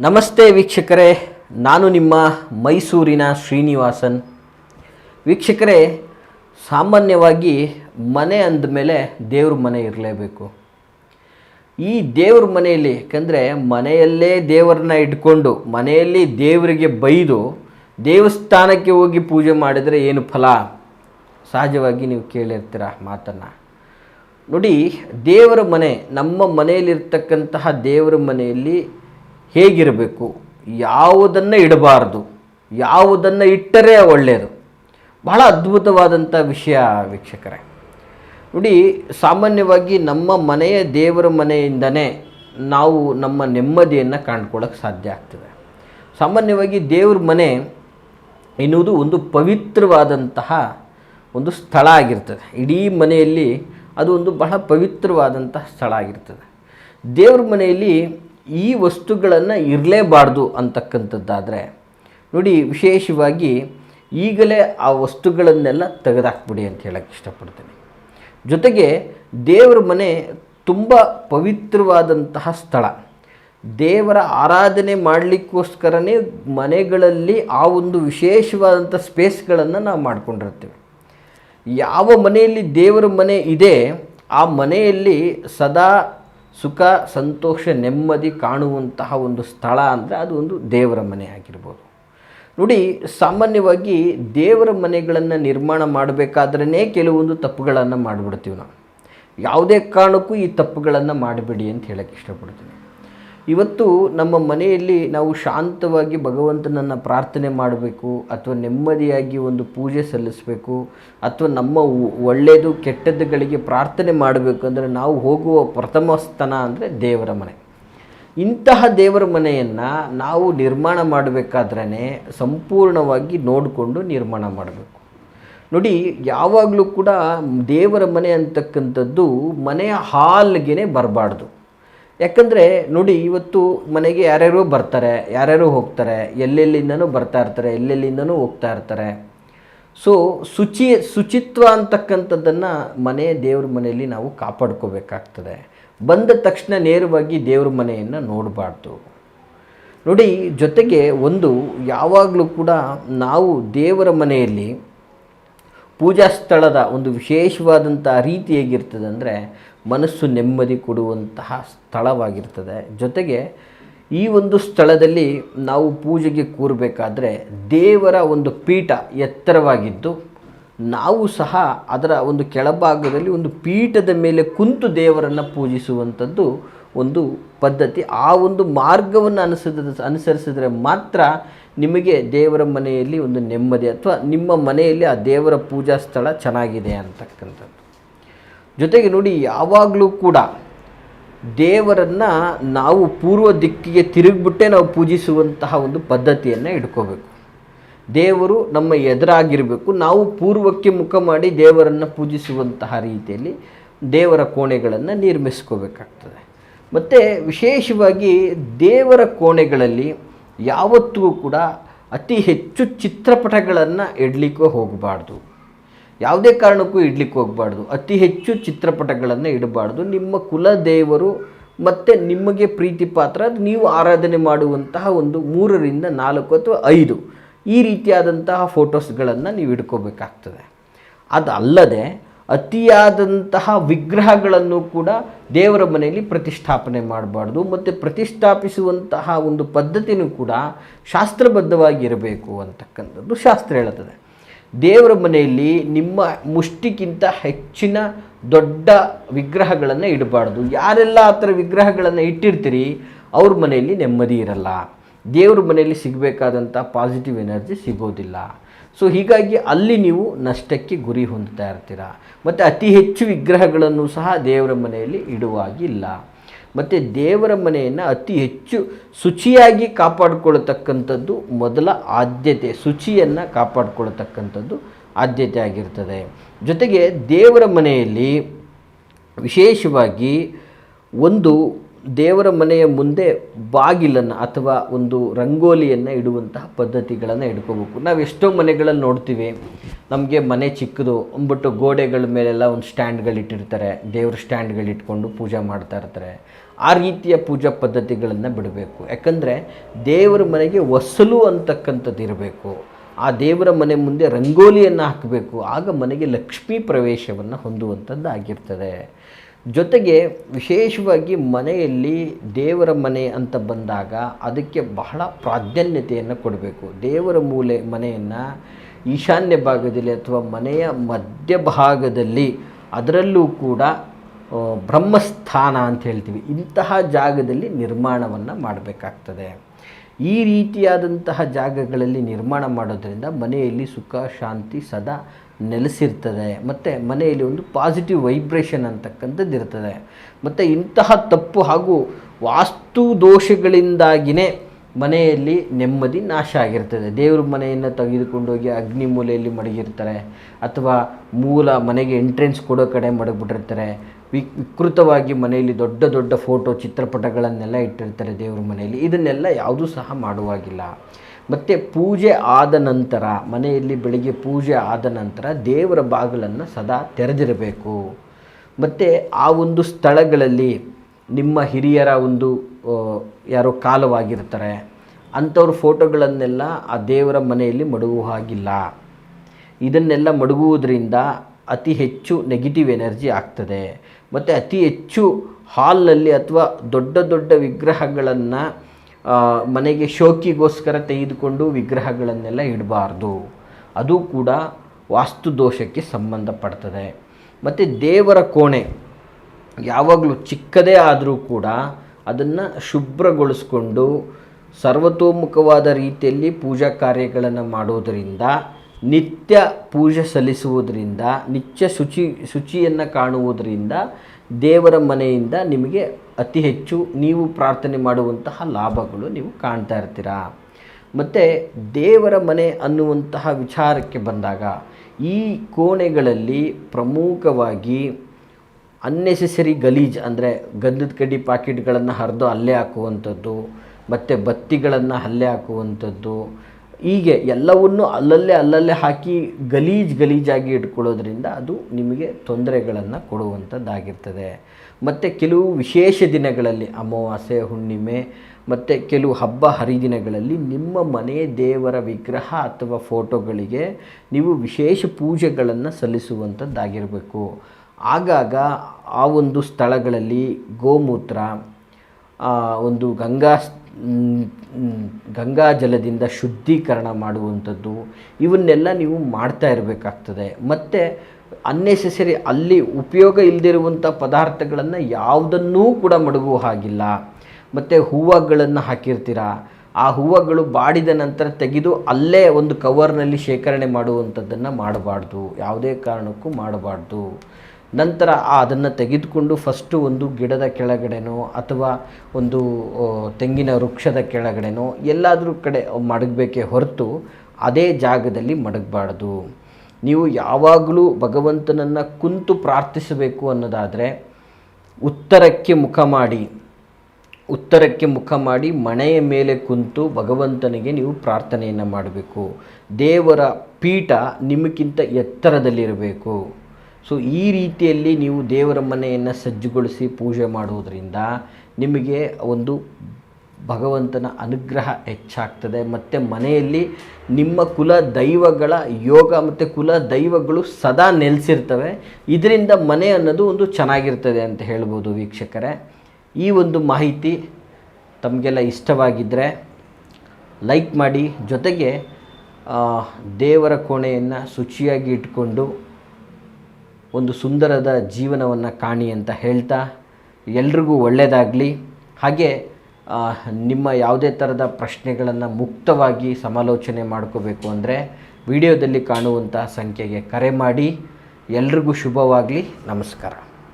ನಮಸ್ತೆ ವೀಕ್ಷಕರೇ, ನಾನು ನಿಮ್ಮ ಮೈಸೂರಿನ ಶ್ರೀನಿವಾಸನ್. ವೀಕ್ಷಕರೇ, ಸಾಮಾನ್ಯವಾಗಿ ಮನೆ ಅಂದಮೇಲೆ ದೇವ್ರ ಮನೆ ಇರಲೇಬೇಕು. ಈ ದೇವ್ರ ಮನೆಯಲ್ಲಿ, ಯಾಕಂದರೆ ಮನೆಯಲ್ಲೇ ದೇವರನ್ನ ಇಟ್ಕೊಂಡು, ಮನೆಯಲ್ಲಿ ದೇವರಿಗೆ ಬೈದು, ದೇವಸ್ಥಾನಕ್ಕೆ ಹೋಗಿ ಪೂಜೆ ಮಾಡಿದರೆ ಏನು ಫಲ? ಸಹಜವಾಗಿ ನೀವು ಕೇಳಿರ್ತೀರ ಮಾತನ್ನು. ನೋಡಿ, ದೇವರ ಮನೆ, ನಮ್ಮ ಮನೆಯಲ್ಲಿರ್ತಕ್ಕಂತಹ ದೇವರ ಮನೆಯಲ್ಲಿ ಹೇಗಿರಬೇಕು? ಯಾವುದನ್ನು ಇಡಬಾರ್ದು? ಯಾವುದನ್ನು ಇಟ್ಟರೆ ಒಳ್ಳೆಯದು ಬಹಳ ಅದ್ಭುತವಾದಂಥ ವಿಷಯ ವೀಕ್ಷಕರೇ. ನೋಡಿ, ಸಾಮಾನ್ಯವಾಗಿ ನಮ್ಮ ಮನೆಯ ದೇವರ ಮನೆಯಿಂದನೇ ನಾವು ನಮ್ಮ ನೆಮ್ಮದಿಯನ್ನು ಕಾಣ್ಕೊಳ್ಳೋಕ್ಕೆ ಸಾಧ್ಯ ಆಗ್ತದೆ. ಸಾಮಾನ್ಯವಾಗಿ ದೇವ್ರ ಮನೆ ಎನ್ನುವುದು ಒಂದು ಪವಿತ್ರವಾದಂತಹ ಒಂದು ಸ್ಥಳ ಆಗಿರ್ತದೆ. ಇಡೀ ಮನೆಯಲ್ಲಿ ಅದು ಒಂದು ಬಹಳ ಪವಿತ್ರವಾದಂತಹ ಸ್ಥಳ ಆಗಿರ್ತದೆ. ದೇವ್ರ ಮನೆಯಲ್ಲಿ ಈ ವಸ್ತುಗಳನ್ನು ಇರಲೇಬಾರ್ದು ಅಂತಕ್ಕಂಥದ್ದಾದರೆ, ನೋಡಿ ವಿಶೇಷವಾಗಿ ಈಗಲೇ ಆ ವಸ್ತುಗಳನ್ನೆಲ್ಲ ತೆಗೆದಾಕ್ಬಿಡಿ ಅಂತ ಹೇಳಕ್ಕೆ ಇಷ್ಟಪಡ್ತೀನಿ. ಜೊತೆಗೆ ದೇವರ ಮನೆ ತುಂಬ ಪವಿತ್ರವಾದಂತಹ ಸ್ಥಳ. ದೇವರ ಆರಾಧನೆ ಮಾಡಲಿಕ್ಕೋಸ್ಕರನೇ ಮನೆಗಳಲ್ಲಿ ಆ ಒಂದು ವಿಶೇಷವಾದಂಥ ಸ್ಪೇಸ್ಗಳನ್ನು ನಾವು ಮಾಡ್ಕೊಂಡಿರ್ತೀವಿ. ಯಾವ ಮನೆಯಲ್ಲಿ ದೇವರ ಮನೆ ಇದೆ, ಆ ಮನೆಯಲ್ಲಿ ಸದಾ ಸುಖ, ಸಂತೋಷ, ನೆಮ್ಮದಿ ಕಾಣುವಂತಹ ಒಂದು ಸ್ಥಳ ಅಂದರೆ ಅದು ಒಂದು ದೇವರ ಮನೆ ಆಗಿರ್ಬೋದು. ನೋಡಿ, ಸಾಮಾನ್ಯವಾಗಿ ದೇವರ ಮನೆಗಳನ್ನು ನಿರ್ಮಾಣ ಮಾಡಬೇಕಾದ್ರೇ ಕೆಲವೊಂದು ತಪ್ಪುಗಳನ್ನು ಮಾಡಿಬಿಡ್ತೀವಿ ನಾವು. ಯಾವುದೇ ಕಾರಣಕ್ಕೂ ಈ ತಪ್ಪುಗಳನ್ನು ಮಾಡಬೇಡಿ ಅಂತ ಹೇಳೋಕ್ಕೆ ಇಷ್ಟಪಡ್ತೀನಿ. ಇವತ್ತು ನಮ್ಮ ಮನೆಯಲ್ಲಿ ನಾವು ಶಾಂತವಾಗಿ ಭಗವಂತನನ್ನು ಪ್ರಾರ್ಥನೆ ಮಾಡಬೇಕು, ಅಥವಾ ನೆಮ್ಮದಿಯಾಗಿ ಒಂದು ಪೂಜೆ ಸಲ್ಲಿಸಬೇಕು, ಅಥವಾ ನಮ್ಮ ಒಳ್ಳೆಯದು ಕೆಟ್ಟದ್ದುಗಳಿಗೆ ಪ್ರಾರ್ಥನೆ ಮಾಡಬೇಕು ಅಂದರೆ ನಾವು ಹೋಗುವ ಪ್ರಥಮ ಸ್ಥಾನ ಅಂದರೆ ದೇವರ ಮನೆ. ಇಂತಹ ದೇವರ ಮನೆಯನ್ನು ನಾವು ನಿರ್ಮಾಣ ಮಾಡಬೇಕಾದ್ರೆ ಸಂಪೂರ್ಣವಾಗಿ ನೋಡಿಕೊಂಡು ನಿರ್ಮಾಣ ಮಾಡಬೇಕು. ನೋಡಿ, ಯಾವಾಗಲೂ ಕೂಡ ದೇವರ ಮನೆ ಅಂತಕ್ಕಂಥದ್ದು ಮನೆಯ ಹಾಲ್ಗೆ ಬರಬಾರ್ದು. ಯಾಕಂದರೆ ನೋಡಿ, ಇವತ್ತು ಮನೆಗೆ ಯಾರ್ಯಾರೋ ಬರ್ತಾರೆ, ಯಾರ್ಯಾರೋ ಹೋಗ್ತಾರೆ, ಎಲ್ಲೆಲ್ಲಿಂದನೂ ಬರ್ತಾ ಇರ್ತಾರೆ, ಎಲ್ಲೆಲ್ಲಿಂದನೂ ಹೋಗ್ತಾ ಇರ್ತಾರೆ. ಸೊ ಶುಚಿ, ಶುಚಿತ್ವ ಅಂತಕ್ಕಂಥದ್ದನ್ನು ಮನೆ ದೇವ್ರ ಮನೆಯಲ್ಲಿ ನಾವು ಕಾಪಾಡ್ಕೋಬೇಕಾಗ್ತದೆ. ಬಂದ ತಕ್ಷಣ ನೇರವಾಗಿ ದೇವ್ರ ಮನೆಯನ್ನು ನೋಡಬಾರ್ದು. ನೋಡಿ, ಜೊತೆಗೆ ಒಂದು, ಯಾವಾಗಲೂ ಕೂಡ ನಾವು ದೇವರ ಮನೆಯಲ್ಲಿ ಪೂಜಾ ಸ್ಥಳದ ಒಂದು ವಿಶೇಷವಾದಂಥ ರೀತಿ ಹೇಗಿರ್ತದೆ ಅಂದರೆ ಮನಸ್ಸು ನೆಮ್ಮದಿ ಕೊಡುವಂತಹ ಸ್ಥಳವಾಗಿರ್ತದೆ. ಜೊತೆಗೆ ಈ ಒಂದು ಸ್ಥಳದಲ್ಲಿ ನಾವು ಪೂಜೆಗೆ ಕೂರಬೇಕಾದ್ರೆ ದೇವರ ಒಂದು ಪೀಠ ಎತ್ತರವಾಗಿದ್ದು, ನಾವು ಸಹ ಅದರ ಒಂದು ಕೆಳಭಾಗದಲ್ಲಿ ಒಂದು ಪೀಠದ ಮೇಲೆ ಕುಂತು ದೇವರನ್ನು ಪೂಜಿಸುವಂಥದ್ದು ಒಂದು ಪದ್ಧತಿ. ಆ ಒಂದು ಮಾರ್ಗವನ್ನು ಅನುಸರಿದ, ಅನುಸರಿಸಿದರೆ ಮಾತ್ರ ನಿಮಗೆ ದೇವರ ಮನೆಯಲ್ಲಿ ಒಂದು ನೆಮ್ಮದಿ ಅಥವಾ ನಿಮ್ಮ ಮನೆಯಲ್ಲಿ ಆ ದೇವರ ಪೂಜಾ ಸ್ಥಳ ಚೆನ್ನಾಗಿದೆ ಅಂತಕ್ಕಂಥದ್ದು. ಜೊತೆಗೆ ನೋಡಿ ಯಾವಾಗಲೂ ಕೂಡ ದೇವರನ್ನು ನಾವು ಪೂರ್ವ ದಿಕ್ಕಿಗೆ ತಿರುಗಿಬಿಟ್ಟೆ ನಾವು ಪೂಜಿಸುವಂತಹ ಒಂದು ಪದ್ಧತಿಯನ್ನು ಇಟ್ಕೋಬೇಕು. ದೇವರು ನಮ್ಮ ಎದುರಾಗಿರಬೇಕು. ನಾವು ಪೂರ್ವಕ್ಕೆ ಮುಖ ಮಾಡಿ ದೇವರನ್ನು ಪೂಜಿಸುವಂತಹ ರೀತಿಯಲ್ಲಿ ದೇವರ ಕೋಣೆಗಳನ್ನು ನಿರ್ಮಿಸ್ಕೋಬೇಕಾಗ್ತದೆ. ಮತ್ತು ವಿಶೇಷವಾಗಿ ದೇವರ ಕೋಣೆಗಳಲ್ಲಿ ಯಾವತ್ತೂ ಕೂಡ ಅತಿ ಹೆಚ್ಚು ಚಿತ್ರಪಟಗಳನ್ನು ಇಡಲಿಕ್ಕೂ ಹೋಗಬಾರ್ದು. ಯಾವುದೇ ಕಾರಣಕ್ಕೂ ಇಡ್ಲಿಕ್ಕೆ ಹೋಗಬಾರ್ದು. ಅತಿ ಹೆಚ್ಚು ಚಿತ್ರಪಟಗಳನ್ನು ಇಡಬಾರ್ದು. ನಿಮ್ಮ ಕುಲದೇವರು ಮತ್ತು ನಿಮಗೆ ಪ್ರೀತಿ ಪಾತ್ರ ನೀವು ಆರಾಧನೆ ಮಾಡುವಂತಹ ಒಂದು ಮೂರರಿಂದ ನಾಲ್ಕು ಅಥವಾ ಐದು ಈ ರೀತಿಯಾದಂತಹ ಫೋಟೋಸ್ಗಳನ್ನು ನೀವು ಇಟ್ಕೋಬೇಕಾಗ್ತದೆ ಅದಲ್ಲದೆ ಅತಿಯಾದಂತಹ ವಿಗ್ರಹಗಳನ್ನು ಕೂಡ ದೇವರ ಮನೆಯಲ್ಲಿ ಪ್ರತಿಷ್ಠಾಪನೆ ಮಾಡಬಾರ್ದು. ಮತ್ತು ಪ್ರತಿಷ್ಠಾಪಿಸುವಂತಹ ಒಂದು ಪದ್ಧತಿನೂ ಕೂಡ ಶಾಸ್ತ್ರಬದ್ಧವಾಗಿರಬೇಕು ಅಂತಕ್ಕಂಥದ್ದು ಶಾಸ್ತ್ರ ಹೇಳುತ್ತದೆ ದೇವರ ಮನೆಯಲ್ಲಿ ನಿಮ್ಮ ಮುಷ್ಟಿಗಿಂತ ಹೆಚ್ಚಿನ ದೊಡ್ಡ ವಿಗ್ರಹಗಳನ್ನು ಇಡಬಾರ್ದು. ಯಾರೆಲ್ಲ ಆ ಥರ ವಿಗ್ರಹಗಳನ್ನು ಇಟ್ಟಿರ್ತೀರಿ, ಅವ್ರ ಮನೆಯಲ್ಲಿ ನೆಮ್ಮದಿ ಇರಲ್ಲ. ದೇವ್ರ ಮನೆಯಲ್ಲಿ ಸಿಗಬೇಕಾದಂಥ ಪಾಸಿಟಿವ್ ಎನರ್ಜಿ ಸಿಗೋದಿಲ್ಲ. ಸೊ ಹೀಗಾಗಿ ಅಲ್ಲಿ ನೀವು ನಷ್ಟಕ್ಕೆ ಗುರಿ ಹೊಂದ್ತಾ ಇರ್ತೀರ. ಮತ್ತು ಅತಿ ಹೆಚ್ಚು ವಿಗ್ರಹಗಳನ್ನು ಸಹ ದೇವರ ಮನೆಯಲ್ಲಿ ಇಡುವಾಗಿಲ್ಲ. ಮತ್ತು ದೇವರ ಮನೆಯನ್ನು ಅತಿ ಹೆಚ್ಚು ಶುಚಿಯಾಗಿ ಕಾಪಾಡಿಕೊಳ್ಳತಕ್ಕಂಥದ್ದು ಮೊದಲ ಆದ್ಯತೆ, ಶುಚಿಯನ್ನು ಕಾಪಾಡಿಕೊಳ್ಳತಕ್ಕಂಥದ್ದು ಆದ್ಯತೆ ಆಗಿರ್ತದೆ. ಜೊತೆಗೆ ದೇವರ ಮನೆಯಲ್ಲಿ ವಿಶೇಷವಾಗಿ ಒಂದು ದೇವರ ಮನೆಯ ಮುಂದೆ ಬಾಗಿಲನ್ನು ಅಥವಾ ಒಂದು ರಂಗೋಲಿಯನ್ನು ಇಡುವಂತಹ ಪದ್ಧತಿಗಳನ್ನು ಇಟ್ಕೋಬೇಕು. ನಾವು ಎಷ್ಟೋ ಮನೆಗಳಲ್ಲಿ ನೋಡ್ತೀವಿ, ನಮಗೆ ಮನೆ ಚಿಕ್ಕದು, ಅಂದ್ಬಿಟ್ಟು ಗೋಡೆಗಳ ಮೇಲೆಲ್ಲ ಒಂದು ಸ್ಟ್ಯಾಂಡ್ಗಳು ಇಟ್ಟಿರ್ತಾರೆ, ದೇವ್ರ ಸ್ಟ್ಯಾಂಡ್ಗಳು ಇಟ್ಕೊಂಡು ಪೂಜೆ ಮಾಡ್ತಾ ಇರ್ತಾರೆ. ಆ ರೀತಿಯ ಪೂಜಾ ಪದ್ಧತಿಗಳನ್ನು ಬಿಡಬೇಕು. ಯಾಕಂದರೆ ದೇವರ ಮನೆಗೆ ವಸಲು ಅಂತಕ್ಕಂಥದ್ದು ಇರಬೇಕು. ಆ ದೇವರ ಮನೆ ಮುಂದೆ ರಂಗೋಲಿಯನ್ನು ಹಾಕಬೇಕು. ಆಗ ಮನೆಗೆ ಲಕ್ಷ್ಮೀ ಪ್ರವೇಶವನ್ನು ಹೊಂದುವಂಥದ್ದು ಆಗಿರ್ತದೆ. ಜೊತೆಗೆ ವಿಶೇಷವಾಗಿ ಮನೆಯಲ್ಲಿ ದೇವರ ಮನೆ ಅಂತ ಬಂದಾಗ ಅದಕ್ಕೆ ಬಹಳ ಪ್ರಾಧಾನ್ಯತೆಯನ್ನು ಕೊಡಬೇಕು. ದೇವರ ಮೂಲೆ ಮನೆಯನ್ನು ಈಶಾನ್ಯ ಭಾಗದಲ್ಲಿ ಅಥವಾ ಮನೆಯ ಮಧ್ಯಭಾಗದಲ್ಲಿ ಅದರಲ್ಲೂ ಕೂಡ ಬ್ರಹ್ಮಸ್ಥಾನ ಅಂತ ಹೇಳ್ತೀವಿ. ಇಂತಹ ಜಾಗದಲ್ಲಿ ನಿರ್ಮಾಣವನ್ನು ಮಾಡಬೇಕಾಗ್ತದೆ. ಈ ರೀತಿಯಾದಂತಹ ಜಾಗಗಳಲ್ಲಿ ನಿರ್ಮಾಣ ಮಾಡೋದರಿಂದ ಮನೆಯಲ್ಲಿ ಸುಖ, ಶಾಂತಿ ಸದಾ ನೆಲೆಸಿರ್ತದೆ. ಮತ್ತು ಮನೆಯಲ್ಲಿ ಒಂದು ಪಾಸಿಟಿವ್ ವೈಬ್ರೇಷನ್ ಅಂತಕ್ಕಂಥದ್ದು ಇರ್ತದೆ. ಮತ್ತು ಇಂತಹ ತಪ್ಪು ಹಾಗೂ ವಾಸ್ತು ದೋಷಗಳಿಂದಾಗಿಯೇ ಮನೆಯಲ್ಲಿ ನೆಮ್ಮದಿ ನಾಶ ಆಗಿರ್ತದೆ. ದೇವ್ರ ಮನೆಯನ್ನು ತೆಗೆದುಕೊಂಡೋಗಿ ಅಗ್ನಿ ಮೂಲೆಯಲ್ಲಿ ಮಡಗಿರ್ತಾರೆ. ಅಥವಾ ಮೂಲ ಮನೆಗೆ ಎಂಟ್ರೆನ್ಸ್ ಕೊಡೋ ಕಡೆ ಮಡಗಿಬಿಟ್ಟಿರ್ತಾರೆ. ವಿಕೃತವಾಗಿ ಮನೆಯಲ್ಲಿ ದೊಡ್ಡ ದೊಡ್ಡ ಫೋಟೋ ಚಿತ್ರಪಟಗಳನ್ನೆಲ್ಲ ಇಟ್ಟಿರ್ತಾರೆ ದೇವ್ರ ಮನೆಯಲ್ಲಿ. ಇದನ್ನೆಲ್ಲ ಯಾವುದೂ ಸಹ ಮಾಡುವಾಗಿಲ್ಲ. ಮತ್ತು ಪೂಜೆ ಆದ ನಂತರ, ಮನೆಯಲ್ಲಿ ಬೆಳಿಗ್ಗೆ ಪೂಜೆ ಆದ ನಂತರ ದೇವರ ಬಾಗಿಲನ್ನು ಸದಾ ತೆರೆದಿರಬೇಕು. ಮತ್ತು ಆ ಒಂದು ಸ್ಥಳಗಳಲ್ಲಿ ನಿಮ್ಮ ಹಿರಿಯರ ಒಂದು ಯಾರೋ ಕಾಲವಾಗಿರ್ತಾರೆ, ಅಂಥವ್ರ ಫೋಟೋಗಳನ್ನೆಲ್ಲ ಆ ದೇವರ ಮನೆಯಲ್ಲಿ ಮಡಗುವ ಹಾಗಿಲ್ಲ. ಇದನ್ನೆಲ್ಲ ಮಡಗುವುದರಿಂದ ಅತಿ ಹೆಚ್ಚು ನೆಗೆಟಿವ್ ಎನರ್ಜಿ ಆಗ್ತದೆ. ಮತ್ತು ಅತಿ ಹೆಚ್ಚು ಹಾಲ್ನಲ್ಲಿ ಅಥವಾ ದೊಡ್ಡ ದೊಡ್ಡ ವಿಗ್ರಹಗಳನ್ನು ಮನೆಗೆ ಶೋಕಿಗೋಸ್ಕರ ತೆಗೆದುಕೊಂಡು ವಿಗ್ರಹಗಳನ್ನೆಲ್ಲ ಇಡಬಾರ್ದು. ಅದು ಕೂಡ ವಾಸ್ತು ದೋಷಕ್ಕೆ ಸಂಬಂಧಪಡ್ತದೆ. ಮತ್ತು ದೇವರ ಕೋಣೆ, ಯಾವಾಗಲೂ ಚಿಕ್ಕದೇ ಆದರೂ ಕೂಡ ಅದನ್ನು ಶುಭ್ರಗೊಳಿಸ್ಕೊಂಡು, ಸರ್ವತೋಮುಖವಾದ ರೀತಿಯಲ್ಲಿ ಪೂಜಾ ಕಾರ್ಯಗಳನ್ನು ಮಾಡೋದರಿಂದ ನಿತ್ಯ ಪೂಜೆ ಸಲ್ಲಿಸುವುದರಿಂದ, ನಿತ್ಯ ಶುಚಿ, ಶುಚಿಯನ್ನು ಕಾಣುವುದರಿಂದ ದೇವರ ಮನೆಯಿಂದ ನಿಮಗೆ ಅತಿ ಹೆಚ್ಚು ನೀವು ಪ್ರಾರ್ಥನೆ ಮಾಡುವಂತಹ ಲಾಭಗಳು ನೀವು ಕಾಣ್ತಾ ಇರ್ತೀರಾ? ಮತ್ತು ದೇವರ ಮನೆ ಅನ್ನುವಂತಹ ವಿಚಾರಕ್ಕೆ ಬಂದಾಗ, ಈ ಕೋಣೆಗಳಲ್ಲಿ ಪ್ರಮುಖವಾಗಿ ಅನ್ನೆಸೆಸರಿ ಗಲೀಜ್ ಅಂದರೆ ಗಂಧದ ಕಡ್ಡಿ ಪಾಕೆಟ್ಗಳನ್ನು ಹರಿದು ಅಲ್ಲೇ ಹಾಕುವಂಥದ್ದು, ಮತ್ತು ಬತ್ತಿಗಳನ್ನು ಅಲ್ಲೇ ಹಾಕುವಂಥದ್ದು ಹೀಗೆ ಎಲ್ಲವನ್ನು ಅಲ್ಲಲ್ಲೇ ಅಲ್ಲಲ್ಲೇ ಹಾಕಿ ಗಲೀಜ್ ಗಲೀಜಾಗಿ ಇಟ್ಕೊಳ್ಳೋದ್ರಿಂದ ಅದು ನಿಮಗೆ ತೊಂದರೆಗಳನ್ನು ಕೊಡುವಂಥದ್ದಾಗಿರ್ತದೆ. ಮತ್ತು ಕೆಲವು ವಿಶೇಷ ದಿನಗಳಲ್ಲಿ ಅಮಾವಾಸ್ಯೆ, ಹುಣ್ಣಿಮೆ, ಮತ್ತು ಕೆಲವು ಹಬ್ಬ ಹರಿದಿನಗಳಲ್ಲಿ ನಿಮ್ಮ ಮನೆ ದೇವರ ವಿಗ್ರಹ ಅಥವಾ ಫೋಟೋಗಳಿಗೆ ನೀವು ವಿಶೇಷ ಪೂಜೆಗಳನ್ನು ಸಲ್ಲಿಸುವಂಥದ್ದಾಗಿರಬೇಕು. ಆಗಾಗ ಆ ಒಂದು ಸ್ಥಳಗಳಲ್ಲಿ ಗೋಮೂತ್ರ ಒಂದು ಗಂಗಾ ಗಂಗಾ ಜಲದಿಂದ ಶುದ್ಧೀಕರಣ ಮಾಡುವಂಥದ್ದು, ಇವನ್ನೆಲ್ಲ ನೀವು ಮಾಡ್ತಾ ಇರಬೇಕಾಗ್ತದೆ. ಮತ್ತು ಅನ್ನೆಸೆಸರಿ ಅಲ್ಲಿ ಉಪಯೋಗ ಇಲ್ಲದಿರುವಂಥ ಪದಾರ್ಥಗಳನ್ನು ಯಾವುದನ್ನೂ ಕೂಡ ಮಡಗುವ ಹಾಗಿಲ್ಲ. ಮತ್ತು ಹೂವುಗಳನ್ನು ಹಾಕಿರ್ತೀರ? ಆ ಹೂವುಗಳು ಬಾಡಿದ ನಂತರ ತೆಗೆದು ಅಲ್ಲೇ ಒಂದು ಕವರ್ನಲ್ಲಿ ಶೇಖರಣೆ ಮಾಡುವಂಥದ್ದನ್ನು ಮಾಡಬಾರ್ದು. ಯಾವುದೇ ಕಾರಣಕ್ಕೂ ಮಾಡಬಾರ್ದು. ನಂತರ ಅದನ್ನು ತೆಗೆದುಕೊಂಡು ಫಸ್ಟು ಒಂದು ಗಿಡದ ಕೆಳಗಡೆನೋ ಅಥವಾ ಒಂದು ತೆಂಗಿನ ವೃಕ್ಷದ ಕೆಳಗಡೆನೋ ಎಲ್ಲಾದರೂ ಕಡೆ ಮಡಗಬೇಕೇ ಹೊರತು ಅದೇ ಜಾಗದಲ್ಲಿ ಮಡಗಬಾರ್ದು. ನೀವು ಯಾವಾಗಲೂ ಭಗವಂತನನ್ನು ಕುಂತು ಪ್ರಾರ್ಥಿಸಬೇಕು ಅನ್ನೋದಾದರೆ ಉತ್ತರಕ್ಕೆ ಮುಖ ಮಾಡಿ, ಉತ್ತರಕ್ಕೆ ಮುಖ ಮಾಡಿ ಮಣೆಯ ಮೇಲೆ ಕುಂತು ಭಗವಂತನಿಗೆ ನೀವು ಪ್ರಾರ್ಥನೆಯನ್ನು ಮಾಡಬೇಕು. ದೇವರ ಪೀಠ ನಿಮಗಿಂತ ಎತ್ತರದಲ್ಲಿರಬೇಕು. ಸೊ ಈ ರೀತಿಯಲ್ಲಿ ನೀವು ದೇವರ ಮನೆಯನ್ನು ಸಜ್ಜುಗೊಳಿಸಿ ಪೂಜೆ ಮಾಡುವುದರಿಂದ ನಿಮಗೆ ಒಂದು ಭಗವಂತನ ಅನುಗ್ರಹ ಹೆಚ್ಚಾಗ್ತದೆ. ಮತ್ತು ಮನೆಯಲ್ಲಿ ನಿಮ್ಮ ಕುಲ ದೈವಗಳ ಯೋಗ ಮತ್ತು ಕುಲ ದೈವಗಳು ಸದಾ ನೆಲೆಸಿರ್ತವೆ. ಇದರಿಂದ ಮನೆ ಅನ್ನೋದು ಒಂದು ಚೆನ್ನಾಗಿರ್ತದೆ ಅಂತ ಹೇಳ್ಬೋದು ವೀಕ್ಷಕರೇ. ಈ ಒಂದು ಮಾಹಿತಿ ತಮಗೆಲ್ಲ ಇಷ್ಟವಾಗಿದ್ದರೆ ಲೈಕ್ ಮಾಡಿ. ಜೊತೆಗೆ ದೇವರ ಕೋಣೆಯನ್ನು ಶುಚಿಯಾಗಿ ಇಟ್ಕೊಂಡು ಒಂದು ಸುಂದರದ ಜೀವನವನ್ನು ಕಾಣಿ ಅಂತ ಹೇಳ್ತಾ ಎಲ್ರಿಗೂ ಒಳ್ಳೆಯದಾಗಲಿ ಹಾಗೆ ನಿಮ್ಮ ಯಾವುದೇ ಥರದ ಪ್ರಶ್ನೆಗಳನ್ನು ಮುಕ್ತವಾಗಿ ಸಮಾಲೋಚನೆ ಮಾಡ್ಕೋಬೇಕು ಅಂದರೆ ವಿಡಿಯೋದಲ್ಲಿ ಕಾಣುವಂತಹ ಸಂಖ್ಯೆಗೆ ಕರೆ ಮಾಡಿ. ಎಲ್ರಿಗೂ ಶುಭವಾಗಲಿ. ನಮಸ್ಕಾರ.